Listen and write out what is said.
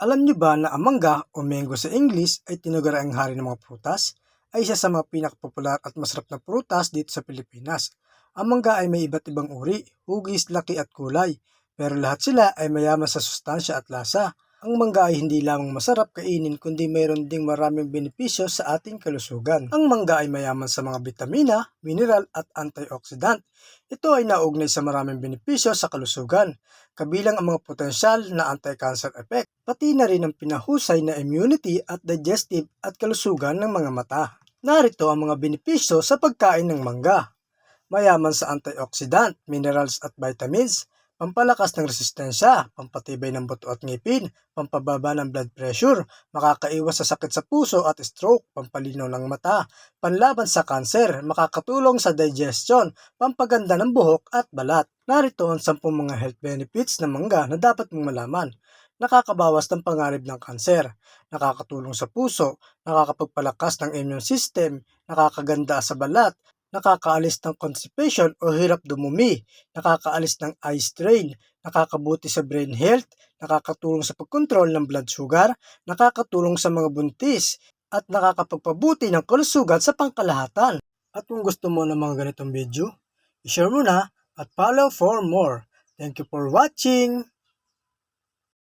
Alam niyo ba na ang mangga o mango sa English ay tinuguriang hari ng mga prutas? Ay isa sa mga pinakapopular at masarap na prutas dito sa Pilipinas. Ang mangga ay may iba't ibang uri, hugis, laki at kulay. Pero lahat sila ay mayaman sa sustansya at lasa. Ang mangga ay hindi lamang masarap kainin kundi mayroon ding maraming benepisyo sa ating kalusugan. Ang mangga ay mayaman sa mga bitamina, mineral at antioxidant. Ito ay naugnay sa maraming benepisyo sa kalusugan, kabilang ang mga potensyal na anti-cancer effect, pati na rin ang pinahusay na immunity at digestive at kalusugan ng mga mata. Narito ang mga benepisyo sa pagkain ng mangga. Mayaman sa antioxidant, minerals at vitamins, pampalakas ng resistensya, pampatibay ng buto at ngipin, pampababa ng blood pressure, makakaiwas sa sakit sa puso at stroke, pampalinaw ng mata, panlaban sa kanser, makakatulong sa digestion, pampaganda ng buhok at balat. Narito ang 10 mga health benefits ng mangga na dapat mong malaman. Nakakabawas ng panganib ng kanser, nakakatulong sa puso, nakakapagpalakas ng immune system, nakakaganda sa balat, nakakaalis ng constipation o hirap dumumi, nakakaalis ng eye strain, nakakabuti sa brain health, nakakatulong sa pagkontrol ng blood sugar, nakakatulong sa mga buntis, at nakakapagpabuti ng kalusugan sa pangkalahatan. At kung gusto mo ng mga ganitong video, i-share mo na at follow for more. Thank you for watching!